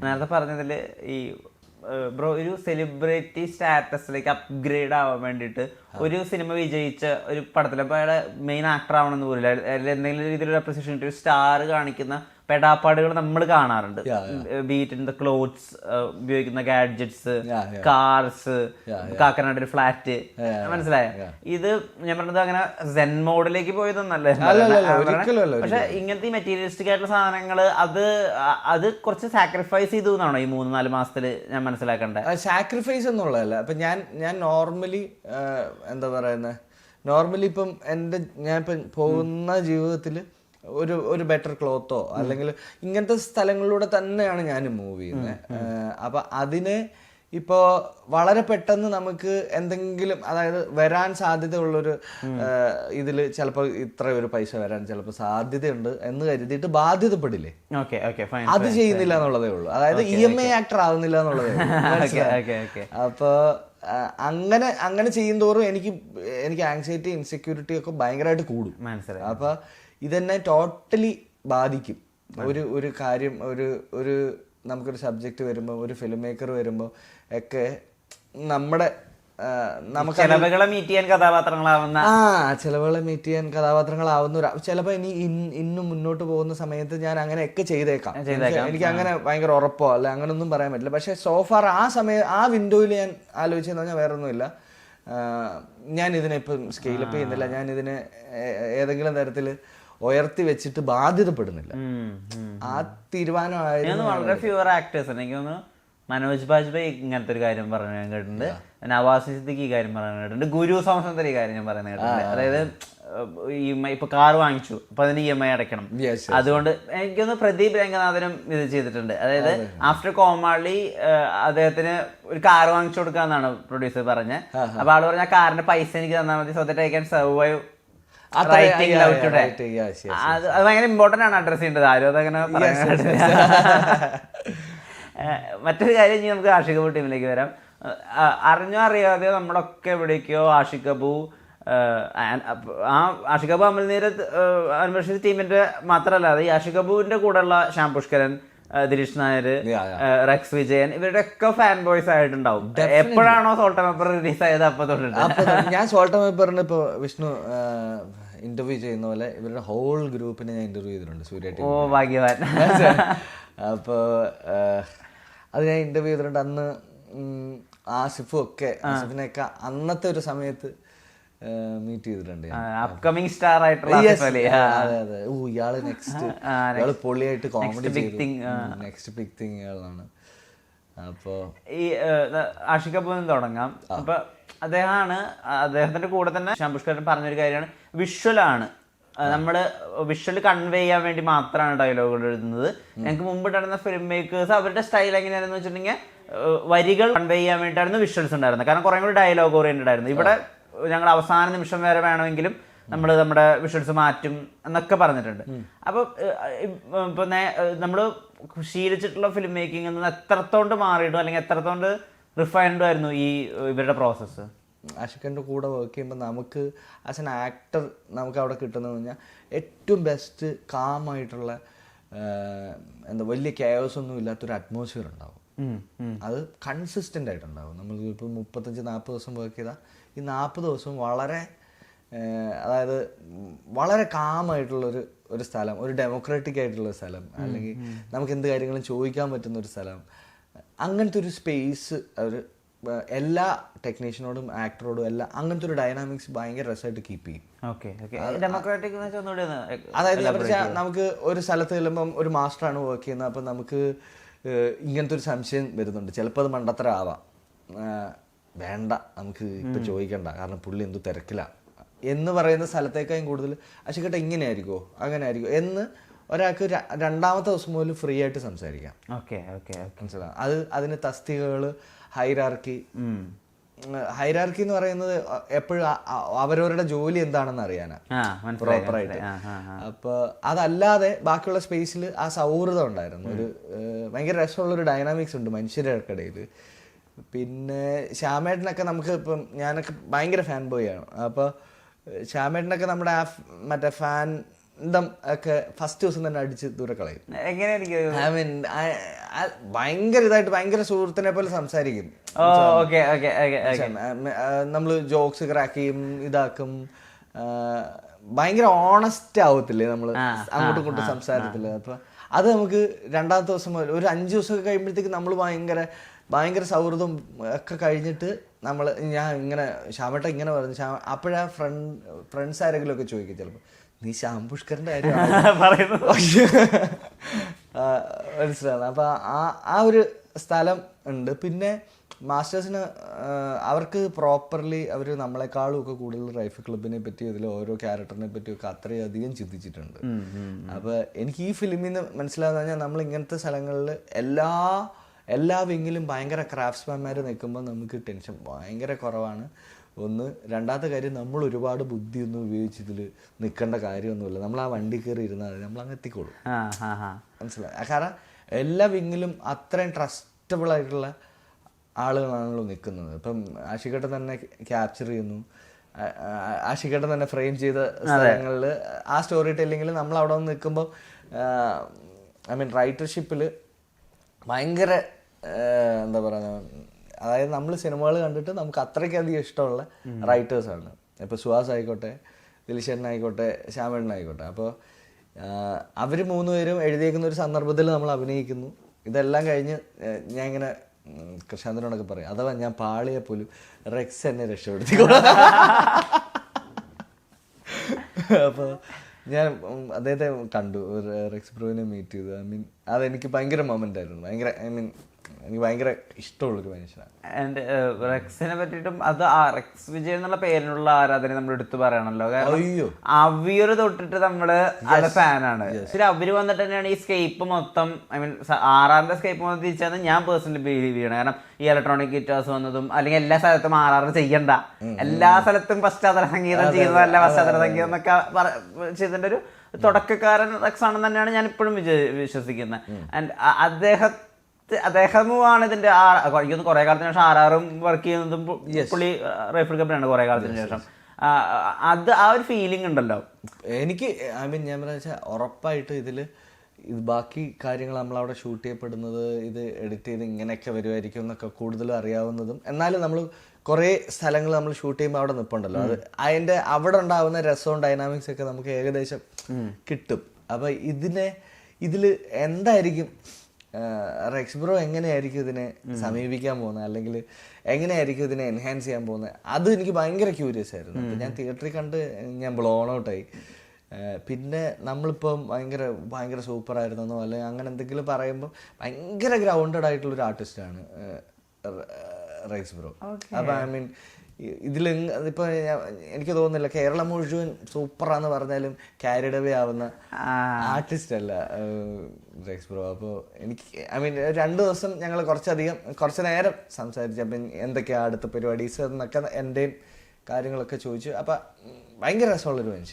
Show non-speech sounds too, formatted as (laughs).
നേരത്തെ പറഞ്ഞതിൽ ഈ ബ്രോ ഒരു സെലിബ്രിറ്റി സ്റ്റാറ്റസിലേക്ക് അപ്ഗ്രേഡ് ആവാൻ വേണ്ടിയിട്ട് ഒരു സിനിമ വിജയിച്ച ഒരു പടത്തിൽ അപ്പോൾ അയാളെ മെയിൻ ആക്ടർ ആവണമെന്ന് പോലില്ല അയാൾ എന്തെങ്കിലും രീതിയിലുള്ള അപ്രിസിയേഷൻ കിട്ടി. ഒരു സ്റ്റാർ കാണിക്കുന്ന പെടാപ്പാടുകൾ നമ്മൾ കാണാറുണ്ട്. Be it in the clothes ഉപയോഗിക്കുന്ന ഗാഡ്ജറ്റ്സ്. കാർസ് കാക്കനാട് ഒരു ഫ്ലാറ്റ് മനസ്സിലായ? ഇത് ഞാൻ പറഞ്ഞത് അങ്ങനെ സെൻ മോഡിലേക്ക് പോയതൊന്നല്ല. പക്ഷെ ഇങ്ങനത്തെ ഈ മെറ്റീരിയലിസ്റ്റിക് ആയിട്ടുള്ള സാധനങ്ങൾ അത് അത് കുറച്ച് സാക്രിഫൈസ് ചെയ്തു എന്നാണോ ഈ മൂന്ന് നാല് മാസത്തിൽ ഞാൻ മനസ്സിലാക്കേണ്ടത് സാക്രിഫൈസ് എന്നുള്ളതല്ല അപ്പൊ ഞാൻ ഞാൻ നോർമലി എന്താ പറയുന്നത് നോർമലി ഇപ്പം എന്റെ ഞാൻ ഇപ്പം പോകുന്ന ജീവിതത്തിൽ ഒരു ഒരു ബെറ്റർ ക്ലോത്തോ അല്ലെങ്കിൽ ഇങ്ങനത്തെ സ്ഥലങ്ങളിലൂടെ തന്നെയാണ് ഞാൻ മൂവ് ചെയ്യുന്നത് അപ്പം അതിനെ ഇപ്പോൾ വളരെ പെട്ടെന്ന് നമുക്ക് എന്തെങ്കിലും അതായത് വരാൻ സാധ്യതയുള്ളൊരു ഇതിൽ ചിലപ്പോൾ ഇത്ര ഒരു പൈസ വരാൻ ചിലപ്പോൾ സാധ്യതയുണ്ട് എന്ന് കരുതിയിട്ട് ബാധ്യതപ്പെടില്ലേ? ഓക്കെ ഓക്കെ ഫൈൻ അത് ചെയ്യുന്നില്ല എന്നുള്ളതേ ഉള്ളൂ. അതായത് ഇ എം ഐ ആക്ടർ ആവുന്നില്ല എന്നുള്ളതേ ഉള്ളൂ. (laughs) മനസ്സിലായോ? അങ്ങനെ അങ്ങനെ ചെയ്യുന്തോറും എനിക്ക് എനിക്ക് ആങ്സൈറ്റി ഇൻസെക്യൂരിറ്റി ഒക്കെ ഭയങ്കരമായിട്ട് കൂടും. മനസ്സിലായി. അപ്പോൾ ഇതെന്നെ ടോട്ടലി ബാധിക്കും. ഒരു ഒരു കാര്യം ഒരു ഒരു നമുക്കൊരു സബ്ജക്റ്റ് വരുമ്പോൾ ഒരു ഫിലിം മേക്കർ വരുമ്പോൾ ഒക്കെ നമ്മുടെ നമുക്ക് ചെലവുകളെ മീറ്റ് ചെയ്യാൻ കഥാപാത്രങ്ങളാവുന്ന ആ ചിലവുകളെ മീറ്റ് ചെയ്യാൻ കഥാപാത്രങ്ങളാവുന്ന ഒരു ചിലപ്പോൾ ഇനി ഇന്നും മുന്നോട്ട് പോകുന്ന സമയത്ത് ഞാൻ അങ്ങനെയൊക്കെ ചെയ്തേക്കാം. എനിക്ക് അങ്ങനെ ഭയങ്കര ഉറപ്പോ അല്ല അങ്ങനൊന്നും പറയാൻ പറ്റില്ല. പക്ഷെ സോഫാർ ആ സമയം ആ വിൻഡോയിൽ ഞാൻ ആലോചിച്ചെന്ന് പറഞ്ഞാൽ വേറെ ഒന്നുമില്ല ഞാൻ ഇതിനെ ഇപ്പം സ്കെയിലപ്പ് ചെയ്യുന്നില്ല. ഞാൻ ഇതിനെ ഏതെങ്കിലും തരത്തിൽ ഉയർത്തി വെച്ചിട്ട് ബാധ്യതപ്പെടുന്നില്ല. ആ തീരുമാനമായിരുന്നു വളരെ ഫ്യൂവർ ആക്ടേഴ്സ് എനിക്ക് തോന്നുന്നു മനോജ് ബാജ്പേയി ഇങ്ങനത്തെ ഒരു കാര്യം പറഞ്ഞു ഞാൻ കേട്ടിട്ടുണ്ട്. നവാസ് സിദ്ദിഖ് ഈ കാര്യം പറയുന്നത് കേട്ടിട്ടുണ്ട്. ഗുരു സംസന്തർ ഈ കാര്യം ഞാൻ പറയുന്നത് കേട്ടിട്ടുണ്ട്. അതായത് ഈ ഇപ്പൊ കാർ വാങ്ങിച്ചു അപ്പൊ അതിന് ഇ എം ഐ അടയ്ക്കണം. അതുകൊണ്ട് എനിക്കൊന്ന് പ്രദീപ് രംഗനാഥനും ഇത് ചെയ്തിട്ടുണ്ട്. അതായത് ആഫ്റ്റർ കോമാളി അദ്ദേഹത്തിന് ഒരു കാർ വാങ്ങിച്ചു കൊടുക്കാന്നാണ് പ്രൊഡ്യൂസർ പറഞ്ഞത് അപ്പൊ ആൾ പറഞ്ഞ ആ കാറിന്റെ പൈസ എനിക്ക് തന്നാൽ മതി so that I can survive അത് ഭയങ്കര ഇമ്പോർട്ടന്റ് ആണ് അഡ്രസ് ചെയ്യേണ്ടത്. ആരും അതങ്ങനെ പറയാൻ. മറ്റൊരു കാര്യം നമുക്ക് കാർഷിക ടീമിലേക്ക് വരാം. അറിഞ്ഞോ അറിയാതെ നമ്മളൊക്കെ എവിടേക്കോ ആഷിഖബു ആ ആഷിഖബു കപൂർ അമൽനീര് അൻവർഷിദ് ടീമിന്റെ മാത്രമല്ല അത് ഈ ആഷിക് കപൂറിന്റെ കൂടെയുള്ള ശ്യാം പുഷ്കരൻ ദിലീഷ് നായർ റെക്സ് വിജയൻ ഇവരുടെ ഒക്കെ ഫാൻ ബോയ്സ് ആയിട്ടുണ്ടാവും എപ്പോഴാണോ സോൾട്ട് പേപ്പർ റിലീസ് ആയത് അപ്പൊ ഞാൻ സോൾട്ട് പേപ്പറിന് ഇപ്പൊ വിഷ്ണു ഇന്റർവ്യൂ ചെയ്യുന്ന പോലെ ഇവരുടെ ഹോൾ ഗ്രൂപ്പിനെ ഞാൻ ഇന്റർവ്യൂ ചെയ്തിട്ടുണ്ട് സൂര്യ ഓ ഭാഗ്യവാൻ. (laughs) അപ്പോൾ അത് ഞാൻ ഇന്റർവ്യൂ ചെയ്തിട്ടുണ്ട്. അന്ന് ആസിഫും ഒക്കെ ആസിഫിനെയൊക്കെ അന്നത്തെ ഒരു സമയത്ത് മീറ്റ് ചെയ്തിട്ടുണ്ട്. അപ്കമിങ് സ്റ്റാർ ആയിട്ടുള്ള അതെ അതെ. ഓ ഇയാൾ നെക്സ്റ്റ് ഇയാൾ പൊളിയായിട്ട് കോമഡി നെക്സ്റ്റ് ബിഗ് തിങ് ഇയാളാണ്. അപ്പോ ഈ ആഷിക് നിന്ന് തുടങ്ങാം. അപ്പൊ അദ്ദേഹമാണ് അദ്ദേഹത്തിന്റെ കൂടെ തന്നെ ശ്യാം പുഷ്കരൻ പറഞ്ഞൊരു കാര്യമാണ്. വിഷ്വലാണ് നമ്മൾ വിഷ്വൽ കൺവേ ചെയ്യാൻ വേണ്ടി മാത്രമാണ് ഡയലോഗുകൾ എഴുതുന്നത്. ഞങ്ങൾക്ക് മുമ്പ് നടന്ന ഫിലിം മേക്കേഴ്സ് അവരുടെ സ്റ്റൈൽ എങ്ങനെയാണെന്ന് വെച്ചിട്ടുണ്ടെങ്കിൽ വരികൾ കൺവേ ചെയ്യാൻ വേണ്ടിയിട്ടായിരുന്നു വിഷ്വൽസ് ഉണ്ടായിരുന്നത്. കാരണം കുറേ കൂടി ഡയലോഗ് ഓറിയന്റഡ് ആയിരുന്നു. ഇവിടെ ഞങ്ങൾ അവസാന നിമിഷം വരെ വേണമെങ്കിലും നമ്മൾ നമ്മുടെ വിഷ്വൽസ് മാറ്റും എന്നൊക്കെ പറഞ്ഞിട്ടുണ്ട്. അപ്പോൾ പിന്നെ നമ്മൾ ശീലിച്ചിട്ടുള്ള ഫിലിം മേക്കിംഗ് നിന്ന് എത്രത്തോണ്ട് മാറിയിട്ടും അല്ലെങ്കിൽ എത്രത്തോണ്ട് റിഫൈൻഡും ആയിരുന്നു ഈ ഇവരുടെ പ്രോസസ്സ് അഷിഖന്റെ കൂടെ വർക്ക് ചെയ്യുമ്പോൾ നമുക്ക് ആസ് എൻ ആക്ടർ നമുക്ക് അവിടെ കിട്ടുന്നതെന്ന് പറഞ്ഞാൽ ഏറ്റവും ബെസ്റ്റ് കാമായിട്ടുള്ള എന്താ വലിയ കെയോസ് ഒന്നും ഇല്ലാത്തൊരു അറ്റ്മോസ്ഫിയർ ഉണ്ടാവും. അത് കൺസിസ്റ്റന്റ് ആയിട്ടുണ്ടാവും. നമ്മൾ ഇപ്പോൾ മുപ്പത്തഞ്ച് നാൽപ്പത് ദിവസം വർക്ക് ചെയ്താൽ ഈ നാൽപ്പത് ദിവസവും വളരെ അതായത് വളരെ കാമായിട്ടുള്ളൊരു ഒരു സ്ഥലം ഒരു ഡെമോക്രാറ്റിക് ആയിട്ടുള്ള ഒരു സ്ഥലം അല്ലെങ്കിൽ നമുക്ക് എന്ത് കാര്യങ്ങളും ചോദിക്കാൻ പറ്റുന്ന ഒരു സ്ഥലം. അങ്ങനത്തെ ഒരു സ്പേസ് അവർ എല്ലാ ടെക്നീഷ്യനോടും ആക്ടറോടും എല്ലാം അങ്ങനത്തെ ഒരു ഡൈനാമിക്സ് ഭയങ്കര രസമായിട്ട് കീപ്പ് ചെയ്യും. അതായത് നമുക്ക് ഒരു സ്ഥലത്ത് ചെല്ലുമ്പം ഒരു മാസ്റ്ററാണ് വർക്ക് ചെയ്യുന്നത്. അപ്പം നമുക്ക് ഇങ്ങനത്തെ ഒരു സംശയം വരുന്നുണ്ട്. ചിലപ്പോൾ അത് മണ്ടത്തരം ആവാം വേണ്ട നമുക്ക് ഇപ്പം ചോദിക്കണ്ട. കാരണം പുള്ളി എന്തു തിരക്കിലാണ് എന്ന് പറയുന്ന സ്ഥലത്തേക്കായും കൂടുതൽ അശിക്കട്ട ഇങ്ങനെ ആയിരിക്കുമോ അങ്ങനെ ആയിരിക്കുമോ എന്ന് ഒരാൾക്ക് രണ്ടാമത്തെ ദിവസം മുതൽ ഫ്രീ ആയിട്ട് സംസാരിക്കാം. Okay okay okay. മനസ്സിലാവും അത് അതിന് തസ്തികകൾ ഹൈറാർക്കി ഹൈറാർക്കി എന്ന് പറയുന്നത് എപ്പോഴും അവരവരുടെ ജോലി എന്താണെന്ന് അറിയാനാണ് പ്രോപ്പറായിട്ട്. അപ്പൊ അതല്ലാതെ ബാക്കിയുള്ള സ്പേസിൽ ആ സൗഹൃദം ഉണ്ടായിരുന്നു. ഒരു ഭയങ്കര രസമുള്ള ഒരു ഡൈനാമിക്സ് ഉണ്ട് മനുഷ്യരുടെ ഇടയിൽ പിന്നെ ശ്യാമേട്ടനൊക്കെ നമുക്ക് ഇപ്പം ഞാനൊക്കെ ഭയങ്കര ഫാൻ ബോയ് ആണ്. അപ്പോൾ ശ്യാമേട്ടനൊക്കെ നമ്മുടെ ആ മറ്റേ ഫാൻ ദം ഒക്കെ ഫസ്റ്റ് ദിവസം തന്നെ അടിച്ച് ദൂരെ കളയും. എങ്ങനെയായിരിക്കും ഐ മീൻ ഭയങ്കര ഇതായിട്ട് ഭയങ്കര സുഹൃത്തിനെ പോലെ സംസാരിക്കും. നമ്മൾ ജോക്സ് ക്രാക്ക് ചെയ്യും ഇതാക്കും. ഭയങ്കര ഓണസ്റ്റ് ആവത്തില്ലേ നമ്മൾ ആ, അങ്ങോട്ടും ഇങ്ങോട്ടും സംസാരത്തിൽ. അപ്പൊ അത് നമുക്ക് രണ്ടാമത്തെ ദിവസം ഒരു അഞ്ച് ദിവസമൊക്കെ കഴിയുമ്പോഴത്തേക്ക് നമ്മൾ ഭയങ്കര ഭയങ്കര സൗഹൃദം ഒക്കെ കഴിഞ്ഞിട്ട് നമ്മൾ ഞാൻ ഇങ്ങനെ ശ്യാമട്ട ഇങ്ങനെ പറഞ്ഞു. ശ്യാമ അപ്പോഴാ ഫ്രണ്ട് ഫ്രണ്ട്സ് ആരെങ്കിലും ഒക്കെ ചോദിക്കും ചിലപ്പോൾ നീ ശ്യാം പുഷ്കറിന്റെ കാര്യം (laughs) മനസ്സിലാണ് അപ്പൊ ആ ആ ഒരു സ്ഥലം ഉണ്ട്. പിന്നെ മാസ്റ്റേഴ്സിന് അവർക്ക് പ്രോപ്പർലി അവർ നമ്മളെക്കാളും ഒക്കെ കൂടുതൽ റൈഫ് ക്ലബിനെ പറ്റി അതിൽ ഓരോ ക്യാരക്ടറിനെ പറ്റി ഒക്കെ അത്രയധികം ചിന്തിച്ചിട്ടുണ്ട്. അപ്പൊ എനിക്ക് ഈ ഫിലിമിൽ നിന്ന് മനസ്സിലാകുന്ന പറഞ്ഞാൽ നമ്മൾ ഇങ്ങനത്തെ സ്ഥലങ്ങളിൽ എല്ലാ എല്ലാ വിങ്ങിലും ഭയങ്കര ക്രാഫ്റ്റ്സ്മാൻമാർ നിൽക്കുമ്പോൾ നമുക്ക് ടെൻഷൻ ഭയങ്കര കുറവാണ്. ഒന്ന്. രണ്ടാമത്തെ കാര്യം നമ്മൾ ഒരുപാട് ബുദ്ധിയൊന്നും ഉപയോഗിച്ച് ഇതിൽ നിൽക്കേണ്ട കാര്യമൊന്നുമില്ല. നമ്മൾ ആ വണ്ടി കയറി ഇരുന്നാൽ മതി. നമ്മൾ അങ്ങ് എത്തിക്കോളും. മനസ്സിലായി? കാരണം എല്ലാ വിങ്ങിലും അത്രയും ട്രസ്റ്റബിൾ ആയിട്ടുള്ള ആളുകളാണല്ലോ നിൽക്കുന്നത്. ഇപ്പം ആഷിക്കട്ടൻ തന്നെ ക്യാപ്ചർ ചെയ്യുന്നു. ആ- ആ- തന്നെ ഫ്രെയിം ചെയ്ത സ്ഥലങ്ങളിൽ ആ സ്റ്റോറി ടെല്ലിങ്ങിൽ നമ്മൾ അവിടെ വന്ന് നിൽക്കുമ്പോൾ ഐ മീൻ റൈറ്റർഷിപ്പിൽ ഭയങ്കര എന്താ പറയുക അതായത് നമ്മൾ സിനിമകൾ കണ്ടിട്ട് നമുക്ക് അത്രയ്ക്കധികം ഇഷ്ടമുള്ള റൈറ്റേഴ്സാണ്. ഇപ്പോൾ സുഹാസ് ആയിക്കോട്ടെ ശ്യാമേട്ടൻ ആയിക്കോട്ടെ. അപ്പോൾ അവർ മൂന്നുപേരും എഴുതിയേക്കുന്ന ഒരു സന്ദർഭത്തിൽ നമ്മൾ അഭിനയിക്കുന്നു. ഇതെല്ലാം കഴിഞ്ഞ് ഞാൻ ഇങ്ങനെ കൃഷാന്തനോടൊക്കെ പറയും അഥവാ ഞാൻ പാളിയെ പോലും റെക്സ് എന്നെ രക്ഷപ്പെടുത്തിക്കോളാം. അപ്പോൾ ഞാൻ അദ്ദേഹത്തെ കണ്ടു റെക്സ് ബ്രോവിനെ മീറ്റ് ചെയ്തു. ഐ മീൻ അതെനിക്ക് ഭയങ്കര മൊമെന്റ് ആയിരുന്നു. ഭയങ്കര ഐ മീൻ എനിക്ക് ഭയങ്കര ഇഷ്ടമുള്ളൊരു മനുഷ്യനാണ്. ആൻഡ് റെക്സിനെ പറ്റിയിട്ടും അത് റെക്സ് വിജയ് എന്നുള്ള പേരിനുള്ള ആരാധന നമ്മൾ എടുത്തു പറയണല്ലോ. കാരണം അയ്യോ. അവിയൊരു തൊട്ടിട്ട് നമ്മൾ അത് ഫാനാണ്. ശരി അവർ വന്നിട്ട് തന്നെയാണ് ഈ സ്കേപ്പ് മൊത്തം ഐ മീൻ ആറാറിന്റെ സ്കേപ്പ് മൊത്തം തിരിച്ചാന്ന് ഞാൻ പേഴ്സണലി ബിലീവ് ചെയ്യണം. കാരണം ഈ ഇലക്ട്രോണിക് ഗിറ്റാർസ് വന്നതും അല്ലെങ്കിൽ എല്ലാ സ്ഥലത്തും ആറാറ് ചെയ്യണ്ട. എല്ലാ സ്ഥലത്തും പശ്ചാത്തല സംഗീതം ചെയ്യുന്നതല്ല പശ്ചാത്തല സംഗീതം എന്നൊക്കെ ചെയ്തതിന്റെ ഒരു തുടക്കക്കാരൻ റെക്സ് ആണെന്ന് തന്നെയാണ് ഞാൻ ഇപ്പോഴും വിശ്വസിക്കുന്നത്. ആൻഡ് അദ്ദേഹത്തെ അദ്ദേഹമാണ് ഇതിന്റെ എനിക്കൊന്ന് കുറെ കാലത്തിന് ശേഷം ആറാറും വർക്ക് ചെയ്യുന്നതും പുള്ളി റൈഫിൾ കമ്പനിയാണ് കുറെ കാലത്തിന് ശേഷം. അത് ആ ഒരു ഫീലിംഗ് ഉണ്ടല്ലോ. എനിക്ക് ഐ മീൻ ഞാൻ പറഞ്ഞ ഉറപ്പായിട്ട് ഇതിൽ ഇത് ബാക്കി കാര്യങ്ങൾ നമ്മൾ അവിടെ ഷൂട്ട് ചെയ്യപ്പെടുന്നത് ഇത് എഡിറ്റ് ചെയ്ത് ഇങ്ങനെയൊക്കെ വരുമായിരിക്കും എന്നൊക്കെ കൂടുതലും അറിയാവുന്നതും. എന്നാലും നമ്മൾ കുറേ സ്ഥലങ്ങൾ നമ്മൾ ഷൂട്ട് ചെയ്യുമ്പോൾ അവിടെ നിൽപ്പുണ്ടല്ലോ അത് അതിന്റെ അവിടെ ഉണ്ടാകുന്ന രസവും ഡൈനാമിക്സ് ഒക്കെ നമുക്ക് ഏകദേശം കിട്ടും. അപ്പം ഇതിനെ ഇതിൽ എന്തായിരിക്കും റെക്സ് ബ്രോ എങ്ങനെയായിരിക്കും ഇതിനെ സമീപിക്കാൻ പോകുന്നത്? അല്ലെങ്കിൽ എങ്ങനെയായിരിക്കും ഇതിനെ എൻഹാൻസ് ചെയ്യാൻ പോകുന്നത്? അത് എനിക്ക് ഭയങ്കര ക്യൂരിയസ് ആയിരുന്നു. അപ്പം ഞാൻ തിയേറ്ററിൽ കണ്ട് ഞാൻ ബ്ലോൺ ഔട്ടായി പിന്നെ നമ്മളിപ്പം ഭയങ്കര ഭയങ്കര സൂപ്പർ ആയിരുന്നോ അല്ലെങ്കിൽ അങ്ങനെ എന്തെങ്കിലും പറയുമ്പോൾ ഭയങ്കര ഗ്രൗണ്ടഡ് ആയിട്ടുള്ള ഒരു ആർട്ടിസ്റ്റാണ് റൈസ് ബ്രോ അപ്പം ഐ മീൻ ഇതിൽ ഇപ്പൊ എനിക്ക് തോന്നുന്നില്ല കേരളം മുഴുവൻ സൂപ്പറാന്ന് പറഞ്ഞാലും ക്യാരിഡ് അവേ ആവുന്ന ആർട്ടിസ്റ്റ് അല്ല റെക്സ് ബ്രോ. അപ്പോൾ എനിക്ക് ഐ മീൻ രണ്ട് ദിവസം ഞങ്ങൾ കുറച്ചധികം കുറച്ച് നേരം സംസാരിച്ചു അപ്പം എന്തൊക്കെയാ അടുത്ത പരിപാടീസ് എന്നൊക്കെ എന്റെയും കാര്യങ്ങളൊക്കെ ചോദിച്ചു അപ്പം ഭയങ്കര രസമുള്ളൊരു മനുഷ്യൻ.